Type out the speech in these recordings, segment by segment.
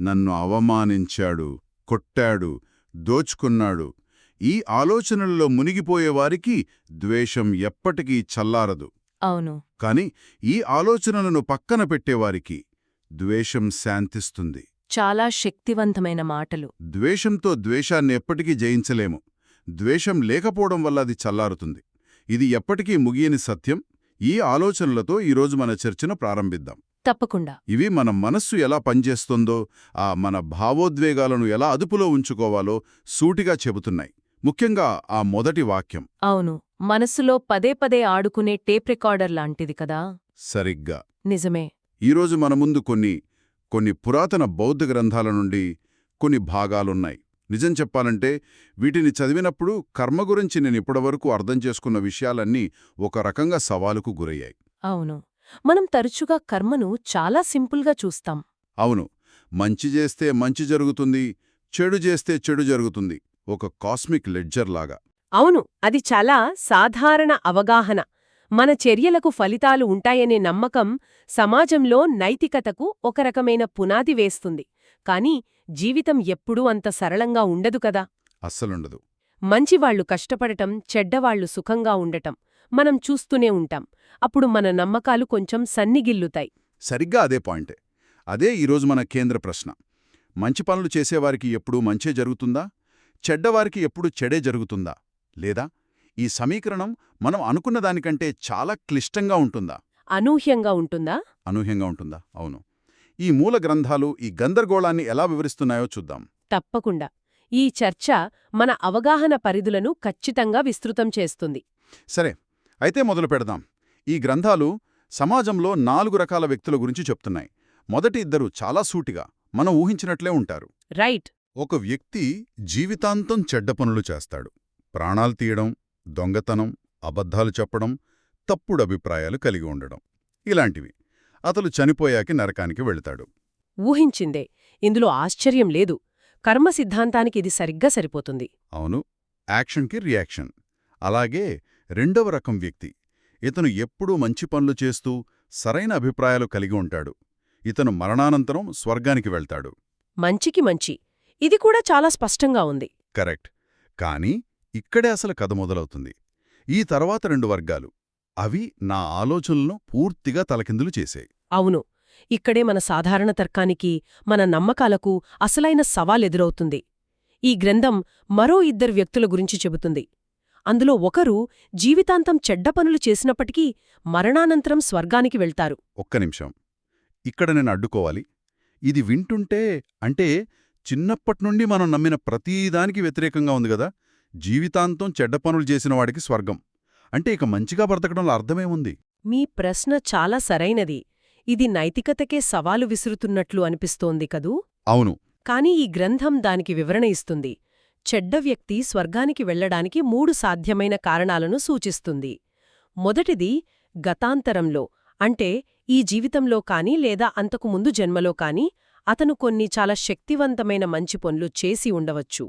నన్ను అవమానించాడు కొట్టాడు దోచుకున్నాడు. ఈ ఆలోచనల్లో మునిగిపోయేవారికి ద్వేషం ఎప్పటికీ చల్లారదు. అవును. కాని ఈ ఆలోచనలను పక్కన పెట్టేవారికి ద్వేషం శాంతిస్తుంది. చాలా శక్తివంతమైన మాటలు. ద్వేషంతో ద్వేషాన్ని ఎప్పటికీ జయించలేము. ద్వేషం లేకపోవడం వల్ల అది చల్లారుతుంది. ఇది ఎప్పటికీ ముగియని సత్యం. ఈ ఆలోచనలతో ఈరోజు మన చర్చను ప్రారంభిద్దాం. తప్పకుండా. ఇవి మన మనస్సు ఎలా పనిచేస్తుందో ఆ మన భావోద్వేగాలను ఎలా అదుపులో ఉంచుకోవాలో సూటిగా చెబుతున్నాయి. ముఖ్యంగా ఆ మొదటి వాక్యం. అవును మనస్సులో పదే పదే ఆడుకునే టేప్ రికార్డర్ లాంటిది కదా? సరిగ్గా. నిజమే. ఈరోజు మన ముందు కొన్ని కొన్ని పురాతన బౌద్ధ గ్రంథాల నుండి కొన్ని భాగాలున్నాయి. నిజం చెప్పాలంటే వీటిని చదివినప్పుడు కర్మ గురించి నేను ఇప్పటివరకు అర్థం చేసుకున్న విషయాలన్నీ ఒక రకంగా సవాలుకు గురయ్యాయి. అవును. మనం తరచుగా కర్మను చాలా సింపుల్గా చూస్తాం. అవును. మంచి చేస్తే మంచి జరుగుతుంది చెడు చేస్తే చెడు జరుగుతుంది. ఒక కాస్మిక్ లెడ్జర్ లాగా. అవును. అది చాలా సాధారణ అవగాహన. మన చర్యలకు ఫలితాలు ఉంటాయనే నమ్మకం సమాజంలో నైతికతకు ఒక రకమైన పునాది వేస్తుంది. కాని జీవితం ఎప్పుడూ అంత సరళంగా ఉండదు కదా? అస్సలుండదు. మంచివాళ్ళు కష్టపడటం చెడ్డవాళ్ళు సుఖంగా ఉండటం. మనం చూస్తూనే ఉంటాం. అప్పుడు మన నమ్మకాలు కొంచెం సన్నిగిల్లుతాయి. సరిగ్గా అదే పాయింటే. అదే ఈరోజు మన కేంద్ర ప్రశ్న. మంచి పనులు చేసేవారికి ఎప్పుడూ మంచే జరుగుతుందా? చెడ్డవారికి ఎప్పుడు చెడే జరుగుతుందా? లేదా? ఈ సమీకరణం మనం అనుకున్న దానికంటే చాలా క్లిష్టంగా ఉంటుందా? అనూహ్యంగా ఉంటుందా? అనూహ్యంగా ఉంటుందా? అవును. ఈ మూల గ్రంథాలు ఈ గందరగోళాన్ని ఎలా వివరిస్తున్నాయో చూద్దాం. తప్పకుండా. ఈ చర్చ మన అవగాహన పరిధులను ఖచ్చితంగా విస్తృతం చేస్తుంది. సరే అయితే మొదలు పెడదాం. ఈ గ్రంథాలు సమాజంలో నాలుగు రకాల వ్యక్తుల గురించి చెప్తున్నాయి. మొదటి ఇద్దరు చాలా సూటిగా మనం ఊహించినట్లే ఉంటారు. రైట్. ఒక వ్యక్తి జీవితాంతం చెడ్డ పనులు చేస్తాడు. ప్రాణాలు తీయడం దొంగతనం అబద్ధాలు చెప్పడం తప్పుడు అభిప్రాయాలు కలిగి ఉండడం. ఇలాంటివి. అతను చనిపోయాకి నరకానికి వెళ్తాడు. ఊహించిందే. ఇందులో ఆశ్చర్యం లేదు. కర్మ సిద్ధాంతానికి ఇది సరిగ్గా సరిపోతుంది. అవును. యాక్షన్కి రియాక్షన్. అలాగే రెండవ రకం వ్యక్తి. ఇతను ఎప్పుడూ మంచి పనులు చేస్తూ సరైన అభిప్రాయాలు కలిగి ఉంటాడు. ఇతను మరణానంతరం స్వర్గానికి వెళ్తాడు. మంచికి మంచి. ఇది కూడా చాలా స్పష్టంగా ఉంది. కరెక్ట్. కానీ ఇక్కడే అసలు కథ మొదలవుతుంది. ఈ తర్వాత రెండు వర్గాలు. అవి నా ఆలోచనలను పూర్తిగా తలకిందులు చేశాయి. అవును. ఇక్కడే మన సాధారణ తర్కానికి మన నమ్మకాలకు అసలైన సవాలెదురవుతుంది. ఈ గ్రంథం మరో ఇద్దరు వ్యక్తుల గురించి చెబుతుంది. అందులో ఒకరు జీవితాంతం చెడ్డ పనులు చేసినప్పటికీ మరణానంతరం స్వర్గానికి వెళ్తారు. ఒక్క నిమిషం. ఇక్కడ నేను అడ్డుకోవాలి. ఇది వింటుంటే అంటే చిన్నప్పట్నుండి మనం నమ్మిన ప్రతీదానికి వ్యతిరేకంగా ఉంది గదా జీవితాంతం చెడ్డ పనులు చేసిన వాడికి స్వర్గం. అంటే ఇక మంచిగా బ్రతకడంలో అర్థమేముంది మీ ప్రశ్న చాలా సరైనది. ఇది నైతికతకే సవాలు విసురుతున్నట్లు అనిపిస్తోంది కదూ? అవును. కాని ఈ గ్రంథం దానికి వివరణ ఇస్తుంది. చెడ్డ వ్యక్తి స్వర్గానికి వెళ్ళడానికి మూడు సాధ్యమైన కారణాలను సూచిస్తుంది. మొదటిది గతాంతరంలో అంటే ఈ జీవితంలో కాని లేదా అంతకు ముందు జన్మలో కాని అతను కొన్ని చాలా శక్తివంతమైన మంచి పనులు చేసి ఉండవచ్చు.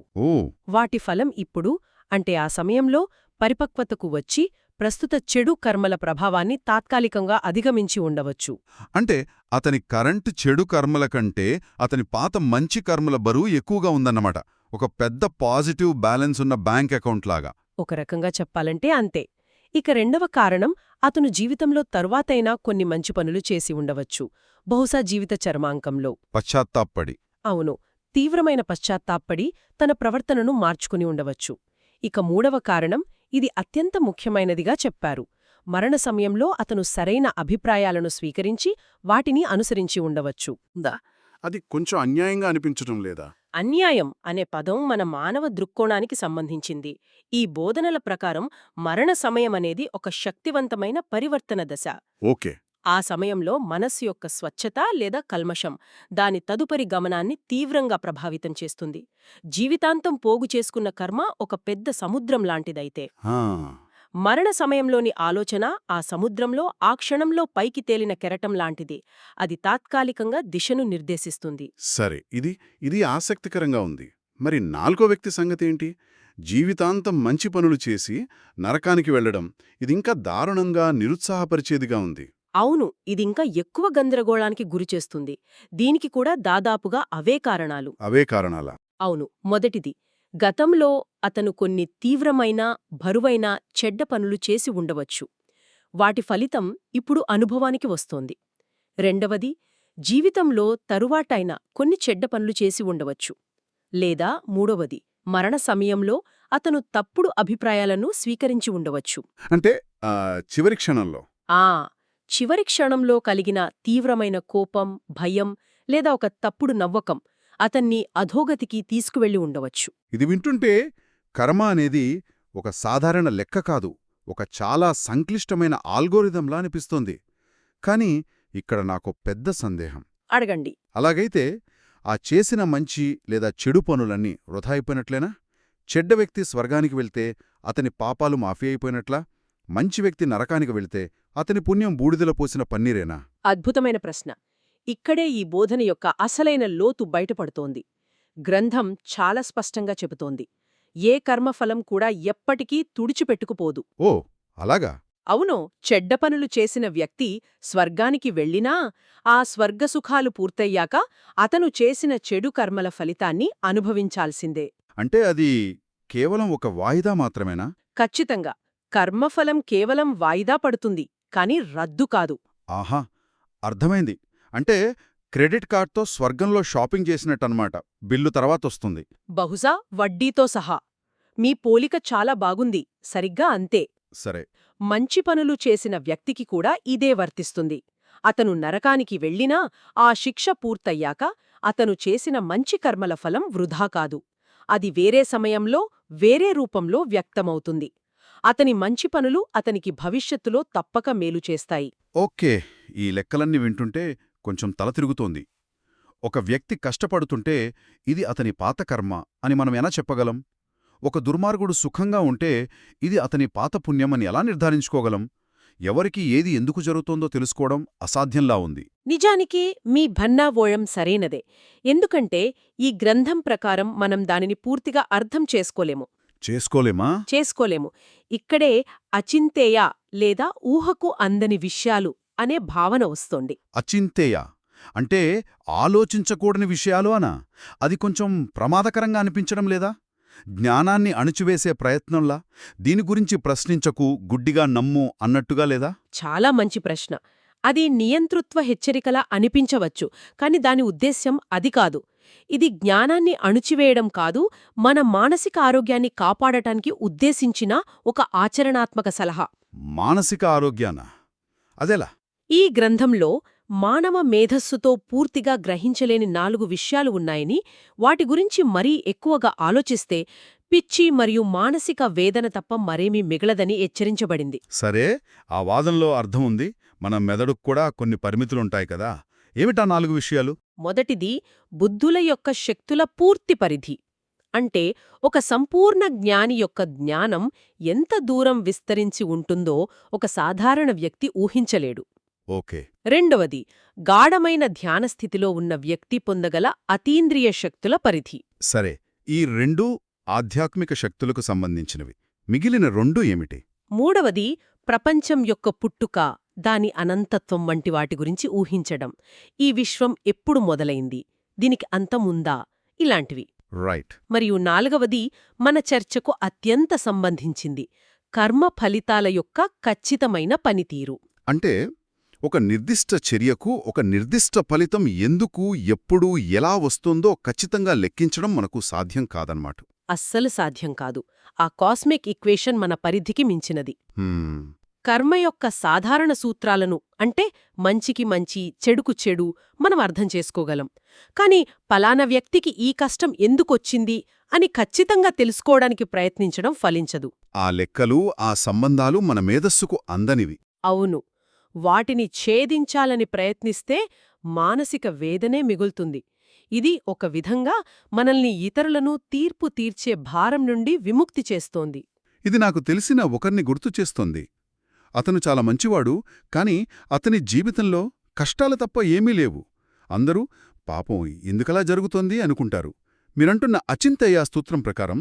వాటి ఫలం ఇప్పుడు అంటే ఆ సమయంలో పరిపక్వతకు వచ్చి ప్రస్తుత చెడు కర్మల ప్రభావాన్ని తాత్కాలికంగా అధిగమించి ఉండవచ్చు. అంటే అతని కరెంటు చెడు కర్మల కంటే అతని పాత మంచి కర్మల బరువు ఎక్కువగా ఉందన్నమాట. ఒక పెద్ద పాజిటివ్ బ్యాలెన్స్ ఉన్న బ్యాంక్ అకౌంట్ లాగా. ఒక రకంగా చెప్పాలంటే అంతే. ఇక రెండవ కారణం అతను జీవితంలో తరువాతైనా కొన్ని మంచి పనులు చేసి ఉండవచ్చు. బహుశా జీవిత చర్మాంకంలో. పశ్చాత్తాపడి. అవును. తీవ్రమైన పశ్చాత్తాపడి తన ప్రవర్తనను మార్చుకుని ఉండవచ్చు. ఇక మూడవ కారణం ఇది అత్యంత ముఖ్యమైనదిగా చెప్పారు. మరణ సమయంలో అతను సరైన అభిప్రాయాలను స్వీకరించి వాటిని అనుసరించి ఉండవచ్చు. అది కొంచెం అన్యాయంగా అనిపించటం లేదా? అన్యాయం అనే పదం మన మానవ దృక్కోణానికి సంబంధించింది. ఈ బోధనల ప్రకారం మరణ సమయమనేది ఒక శక్తివంతమైన పరివర్తన దశ. ఓకే. ఆ సమయంలో మనస్సు యొక్క స్వచ్ఛత లేదా కల్మషం దాని తదుపరి గమనాన్ని తీవ్రంగా ప్రభావితం చేస్తుంది. జీవితాంతం పోగు చేసుకున్న కర్మ ఒక పెద్ద సముద్రం లాంటిదైతే. మరణ సమయంలోని ఆలోచన ఆ సముద్రంలో ఆ క్షణంలో పైకి తేలిన కెరటం లాంటిది. అది తాత్కాలికంగా దిశను నిర్దేశిస్తుంది. సరే ఇది ఇది ఆసక్తికరంగా ఉంది. మరి నాలుగో వ్యక్తి సంగతేంటి జీవితాంతం మంచి పనులు చేసి నరకానికి వెళ్ళడం ఇది ఇంకా దారుణంగా నిరుత్సాహపరిచేదిగా ఉంది. అవును ఇదింకా ఎక్కువ గందరగోళానికి గురిచేస్తుంది దీనికి కూడా దాదాపుగా అవే కారణాలు. అవే కారణాల? అవును మొదటిది. గతంలో అతను కొన్ని తీవ్రమైన బరువైన చెడ్డ పనులు చేసి ఉండవచ్చు. వాటి ఫలితం ఇప్పుడు అనుభవానికి వస్తోంది. రెండవది జీవితంలో తరువాటైన కొన్ని చెడ్డ పనులు చేసి ఉండవచ్చు. లేదా మూడవది మరణ సమయంలో అతను తప్పుడు అభిప్రాయాలను స్వీకరించి ఉండవచ్చు. అంటే చివరి క్షణంలో? ఆ చివరి క్షణంలో కలిగిన తీవ్రమైన కోపం భయం లేదా ఒక తప్పుడు నవ్వకం అతన్ని అధోగతికి తీసుకువెళ్ళి ఉండవచ్చు. ఇది వింటుంటే కర్మ అనేది ఒక సాధారణ లెక్క కాదు ఒక చాలా సంక్లిష్టమైన ఆల్గోరిథంలా అనిపిస్తోంది. కాని ఇక్కడ నాకు పెద్ద సందేహం. అడగండి. అలాగైతే ఆ చేసిన మంచి లేదా చెడు పనులన్నీ వృధా అయిపోయినట్లేనా? చెడ్డ వ్యక్తి స్వర్గానికి వెళ్తే అతని పాపాలు మాఫీ అయిపోయినట్లా? మంచి వ్యక్తి నరకానికి వెళ్తే అతని పుణ్యం బూడిదలో పోసిన పన్నీరేనా? అద్భుతమైన ప్రశ్న. ఇక్కడే ఈ బోధన యొక్క అసలైన లోతు బయటపడుతోంది. గ్రంథం చాలా స్పష్టంగా చెబుతోంది. ఏ కర్మఫలం కూడా ఎప్పటికీ తుడిచిపెట్టుకుపోదు. ఓ అలాగా? అవును చెడ్డ పనులు చేసిన వ్యక్తి స్వర్గానికి వెళ్ళినా ఆ స్వర్గసుఖాలు పూర్తయ్యాక అతను చేసిన చెడు కర్మల ఫలితాన్ని అనుభవించాల్సిందే. అంటే అది కేవలం ఒక వాయిదా మాత్రమేనా? ఖచ్చితంగా. కర్మఫలం కేవలం వాయిదా పడుతుంది కాని రద్దు కాదు. ఆహా అర్థమైంది. అంటే క్రెడిట్ కార్డ్తో స్వర్గంలో షాపింగ్ చేసినట్టన్నమాట. బిల్లు తర్వాతొస్తుంది బహుశా వడ్డీతో సహా. మీ పోలిక చాలా బాగుంది. సరిగ్గా అంతే. సరే. మంచి పనులు చేసిన వ్యక్తికి కూడా ఇదే వర్తిస్తుంది. అతను నరకానికి వెళ్ళినా ఆ శిక్ష పూర్తయ్యాక అతను చేసిన మంచి కర్మల ఫలం వృధా కాదు. అది వేరే సమయంలో వేరే రూపంలో వ్యక్తమవుతుంది. అతని మంచి పనులు అతనికి భవిష్యత్తులో తప్పక మేలు చేస్తాయి. ఓకే. ఈ లెక్కలన్నీ వింటుంటే కొంచెం తల తిరుగుతోంది. ఒక వ్యక్తి కష్టపడుతుంటే ఇది అతని పాత కర్మ అని మనం ఎలా చెప్పగలం? ఒక దుర్మార్గుడు సుఖంగా ఉంటే ఇది అతని పాత పుణ్యమని ఎలా నిర్ధారించుకోగలం? ఎవరికి ఏది ఎందుకు జరుగుతోందో తెలుసుకోవడం అసాధ్యంలా ఉంది. నిజానికి మీ భన్నావోయం సరైనదే. ఎందుకంటే ఈ గ్రంథం ప్రకారం మనం దానిని పూర్తిగా అర్థం చేసుకోలేము. చేసుకోలేమా? చేసుకోలేము. ఇక్కడే అచింతేయ లేదా ఊహకు అందని విషయాలు అనే భావన వస్తోంది. అచింతేయ. అంటే ఆలోచించకూడని విషయాలు అనా? అది కొంచెం ప్రమాదకరంగా అనిపించడం లేదా? జ్ఞానాన్ని అణుచివేసే ప్రయత్నంలా? దీని గురించి ప్రశ్నించకు గుడ్డిగా నమ్ము అన్నట్టుగా లేదా? చాలా మంచి ప్రశ్న. అది నియంతృత్వ హెచ్చరికలా అనిపించవచ్చు కాని దాని ఉద్దేశ్యం అది కాదు. ఇది జ్ఞానాన్ని అణుచివేయడం కాదు మన మానసిక ఆరోగ్యాన్ని కాపాడటానికి ఉద్దేశించిన ఒక ఆచరణాత్మక సలహా. మానసిక ఆరోగ్యాన? అదెలా? ఈ గ్రంథంలో మానవ మేధస్సుతో పూర్తిగా గ్రహించలేని నాలుగు విషయాలు ఉన్నాయని వాటి గురించి మరీ ఎక్కువగా ఆలోచిస్తే పిచ్చి మరియు మానసిక వేదన తప్ప మరేమీ మిగలదని హెచ్చరించబడింది. సరే ఆ వాదనలో అర్థం ఉంది. మన మెదడుకు కూడా కొన్ని పరిమితులుంటాయి కదా. ఏమిటా నాలుగు విషయాలు? మొదటిది బుద్ధుల యొక్క శక్తుల పూర్తి పరిధి. అంటే ఒక సంపూర్ణ జ్ఞాని యొక్క జ్ఞానం ఎంత దూరం విస్తరించి ఉంటుందో ఒక సాధారణ వ్యక్తి ఊహించలేడు. ఓకే. రెండవది గాఢమైన ధ్యానస్థితిలో ఉన్న వ్యక్తి పొందగల అతీంద్రియ శక్తుల పరిధి. సరే ఈ రెండూ ఆధ్యాత్మిక శక్తులకు సంబంధించినవి. మిగిలిన రెండు ఏమిటి? మూడవది ప్రపంచం యొక్క పుట్టుక దాని అనంతత్వం వంటి వాటి గురించి ఊహించడం. ఈ విశ్వం ఎప్పుడు మొదలైంది? దీనికి అంతముందా ఇలాంటివి. రైట్. మరియు నాలుగవది మన చర్చకు అత్యంత సంబంధించింది కర్మ ఫలితాల యొక్క ఖచ్చితమైన పనితీరు. అంటే ఒక నిర్దిష్ట చర్యకు ఒక నిర్దిష్ట ఫలితం ఎందుకు ఎప్పుడు ఎలా వస్తుందో ఖచ్చితంగా లెక్కించడం మనకు సాధ్యం కాదన్నమాట. అస్సలు సాధ్యం కాదు. ఆ కాస్మిక్ ఈక్వేషన్ మన పరిధికి మించినది. కర్మ యొక్క సాధారణ సూత్రాలను అంటే మంచికి మంచి చెడుకు చెడు మనం అర్థం చేసుకోగలం. కాని పలానా వ్యక్తికి ఈ కష్టం ఎందుకొచ్చింది అని ఖచ్చితంగా తెలుసుకోవడానికి ప్రయత్నించడం ఫలించదు. ఆ లెక్కలు ఆ సంబంధాలు మన మేధస్సుకు అందనివి. అవును. వాటిని ఛేదించాలని ప్రయత్నిస్తే మానసిక వేదనే మిగులుతుంది. ఇది ఒక విధంగా మనల్ని ఇతరులను తీర్పు తీర్చే భారం నుండి విముక్తి చేస్తోంది. ఇది నాకు తెలిసిన ఒకరిని గుర్తు చేస్తోంది. అతను చాలా మంచివాడు కాని అతని జీవితంలో కష్టాలు తప్ప ఏమీ లేవు. అందరూ పాపం ఎందుకలా జరుగుతోంది? అనుకుంటారు. మీరంటున్న అచింతయ్య స్తోత్రం ప్రకారం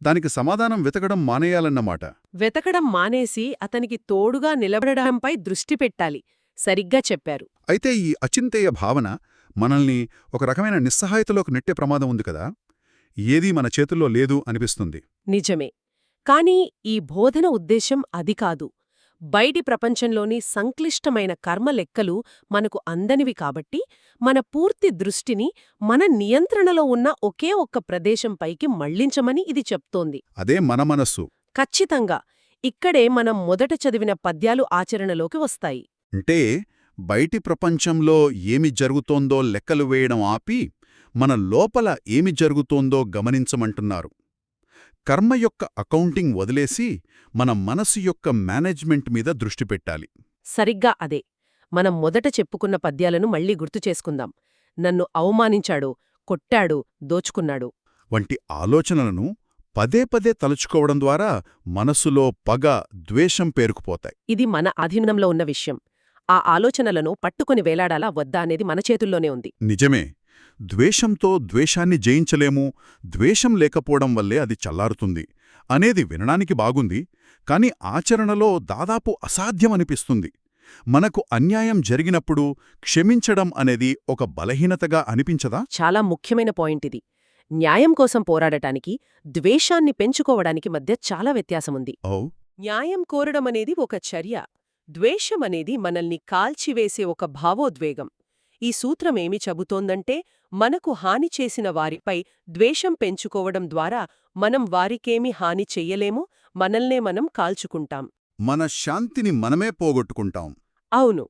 దానికి సమాధానం వెతకడం మానేయాలన్నమాట వెతకడం మానేసి అతనికి తోడుగా నిలబడడంపై దృష్టి పెట్టాలి సరిగ్గా చెప్పారు. అయితే ఈ అచింతేయ భావన మనల్ని ఒక రకమైన నిస్సహాయతలోకి నెట్టే ప్రమాదం ఉంది కదా? ఏదీ మన చేతుల్లో లేదు అనిపిస్తుంది. నిజమే. కాని ఈ బోధన ఉద్దేశం అది కాదు. బయటి ప్రపంచంలోని సంక్లిష్టమైన కర్మ లెక్కలు మనకు అందనివి కాబట్టి మన పూర్తి దృష్టిని మన నియంత్రణలో ఉన్న ఒకే ఒక్క ప్రదేశంపైకి మళ్ళించమని ఇది చెప్తోంది. అదే మన మనస్సు. ఖచ్చితంగా. ఇక్కడే మనం మొదట చదివిన పద్యాలు ఆచరణలోకి వస్తాయి. అంటే బయటి ప్రపంచంలో ఏమి జరుగుతోందో లెక్కలు వేయడం ఆపి మన లోపల ఏమి జరుగుతోందో గమనించమంటున్నారు. కర్మ యొక్క అకౌంటింగ్ వదిలేసి మన మనసు యొక్క మేనేజ్మెంట్ మీద దృష్టి పెట్టాలి. సరిగ్గా అదే. మనం మొదట చెప్పుకున్న పద్యాలను మళ్ళీ గుర్తు చేసుకుందాం. నన్ను అవమానించాడు కొట్టాడు దోచుకున్నాడు. వంటి ఆలోచనలను పదే పదే తలుచుకోవడం ద్వారా మనసులో పగ ద్వేషం పేరుకుపోతాయి. ఇది మన అధీనంలో ఉన్న విషయం. ఆ ఆలోచనలను పట్టుకుని వేలాడాలా వద్దా అనేది మన చేతుల్లోనే ఉంది. నిజమే. ద్వేషంతో ద్వేషాన్ని జయించలేము ద్వేషం లేకపోవడం వల్లే అది చల్లారుతుంది అనేది వినడానికి బాగుంది కాని ఆచరణలో దాదాపు అసాధ్యమనిపిస్తుంది మనకు అన్యాయం జరిగినప్పుడు క్షమించడం అనేది ఒక బలహీనతగా అనిపించదా? చాలా ముఖ్యమైన పాయింట్ ఇది. న్యాయం కోసం పోరాడటానికి ద్వేషాన్ని పెంచుకోవడానికి మధ్య చాలా వ్యత్యాసముంది. న్యాయం కోరడమనేది ఒక చర్య ద్వేషమనేది మనల్ని కాల్చివేసే ఒక భావోద్వేగం. ఈ సూత్రమేమి చెబుతోందంటే మనకు హాని చేసిన వారిపై ద్వేషం పెంచుకోవడం ద్వారా మనం వారికేమీ హాని చెయ్యలేము మనల్నే మనం కాల్చుకుంటాం. మన శాంతిని మనమే పోగొట్టుకుంటాం. అవును.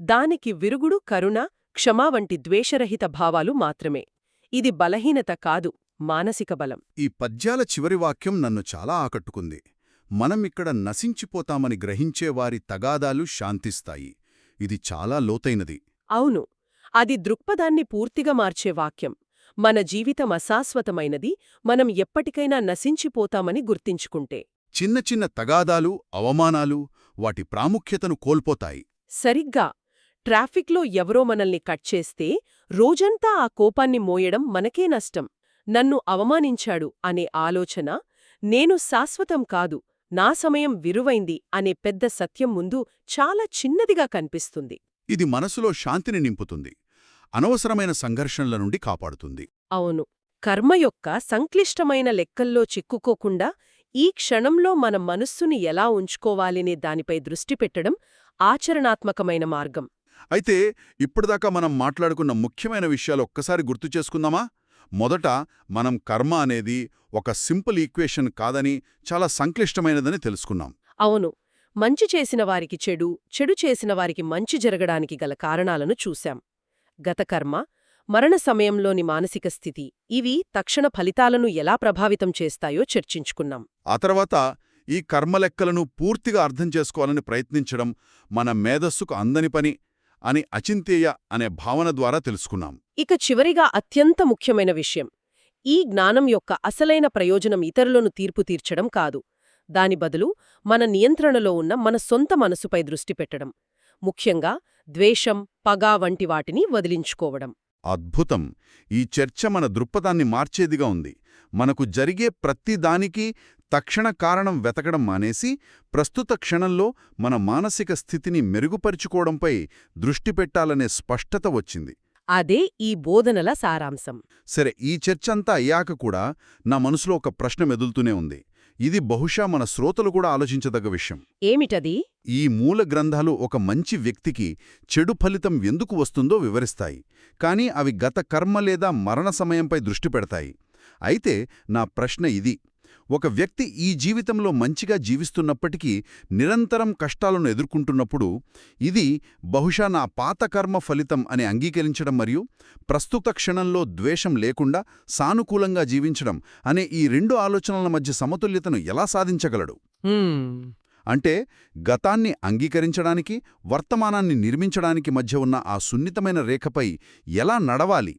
దానికి విరుగుడు కరుణ క్షమా వంటి ద్వేషరహిత భావాలు మాత్రమే. ఇది బలహీనత కాదు మానసిక బలం. ఈ పద్యాల చివరి వాక్యం నన్ను చాలా ఆకట్టుకుంది. మనం ఇక్కడ నశించిపోతామని గ్రహించే వారి తగాదాలు శాంతిస్తాయి. ఇది చాలా లోతైనది. అవును. అది దృక్పథాన్ని పూర్తిగా మార్చే వాక్యం. మన జీవితం అశాశ్వతమైనది మనం ఎప్పటికైనా నశించిపోతామని గుర్తించుకుంటే. చిన్న చిన్న తగాదాలు అవమానాలు వాటి ప్రాముఖ్యతను కోల్పోతాయి. సరిగ్గా. ట్రాఫిక్లో ఎవరో మనల్ని కట్ చేస్తే రోజంతా ఆ కోపాన్ని మోయడం మనకే నష్టం. నన్ను అవమానించాడు అనే ఆలోచన నేను శాశ్వతం కాదు నా సమయం విరువైంది అనే పెద్ద సత్యం ముందు చాలా చిన్నదిగా కనిపిస్తుంది. ఇది మనసులో శాంతిని నింపుతుంది. అనవసరమైన సంఘర్షణల నుండి కాపాడుతుంది. అవును. కర్మ యొక్క సంక్లిష్టమైన లెక్కల్లో చిక్కుకోకుండా ఈ క్షణంలో మన మనస్సుని ఎలా ఉంచుకోవాలనే దానిపై దృష్టి పెట్టడం ఆచరణాత్మకమైన మార్గం. అయితే ఇప్పటిదాకా మనం మాట్లాడుకున్న ముఖ్యమైన విషయాలు ఒక్కసారి గుర్తు చేసుకుందామా? మొదట మనం కర్మ అనేది ఒక సింపుల్ ఈక్వేషన్ కాదని చాలా సంక్లిష్టమైనదని తెలుసుకున్నాం. అవును. మంచి చేసిన వారికి చెడు చెడు చేసిన వారికి మంచి జరగడానికి గల కారణాలను చూశాం. గత కర్మ మరణ సమయంలోని మానసిక స్థితి ఇవి తక్షణ ఫలితాలను ఎలా ప్రభావితం చేస్తాయో చర్చించుకున్నాం. ఆ తర్వాత ఈ కర్మలెక్కలను పూర్తిగా అర్థం చేసుకోవాలని ప్రయత్నించడం మన మేధస్సుకు అందని పని అని అచింతేయ అనే భావన ద్వారా తెలుసుకున్నాం. ఇక చివరిగా అత్యంత ముఖ్యమైన విషయం ఈ జ్ఞానం యొక్క అసలైన ప్రయోజనం ఇతరులను తీర్పు తీర్చడం కాదు. దాని బదులు మన నియంత్రణలో ఉన్న మన సొంత మనసుపై దృష్టి పెట్టడం. ముఖ్యంగా ద్వేషం పగ వంటి వాటిని వదిలించుకోవడం. అద్భుతం! ఈ చర్చ మన దృక్పథాన్ని మార్చేదిగా ఉంది. మనకు జరిగే ప్రతి దానికి తక్షణ కారణం వెతకడం మానేసి ప్రస్తుత క్షణంలో మన మానసిక స్థితిని మెరుగుపరుచుకోవడంపై దృష్టి పెట్టాలనే స్పష్టత వచ్చింది. అదే ఈ బోధనల సారాంశం. సరే ఈ చర్చ అంతా అయ్యాక కూడా నా మనసులో ఒక ప్రశ్న మెదులుతూనే ఉంది. ఇది బహుశా మన శ్రోతలు కూడా ఆలోచించదగ్గ విషయం. ఏమిటది? ఈ మూల గ్రంథాలు ఒక మంచి వ్యక్తికి చెడు ఫలితం ఎందుకు వస్తుందో వివరిస్తాయి. కానీ అవి గత కర్మ లేదా మరణ సమయంపై దృష్టి పెడతాయి. అయితే నా ప్రశ్న ఇది. ఒక వ్యక్తి ఈ జీవితంలో మంచిగా జీవిస్తున్నప్పటికీ నిరంతరం కష్టాలను ఎదుర్కొంటున్నప్పుడు ఇది బహుశా నా పాత కర్మ ఫలితం అని అంగీకరించడం మరియు ప్రస్తుత క్షణంలో ద్వేషం లేకుండా సానుకూలంగా జీవించడం అనే ఈ రెండు ఆలోచనల మధ్య సమతుల్యతను ఎలా సాధించగలడు? అంటే గతాన్ని అంగీకరించడానికి వర్తమానాన్ని నిర్మించడానికి మధ్య ఉన్న ఆ సున్నితమైన రేఖపై ఎలా నడవాలి?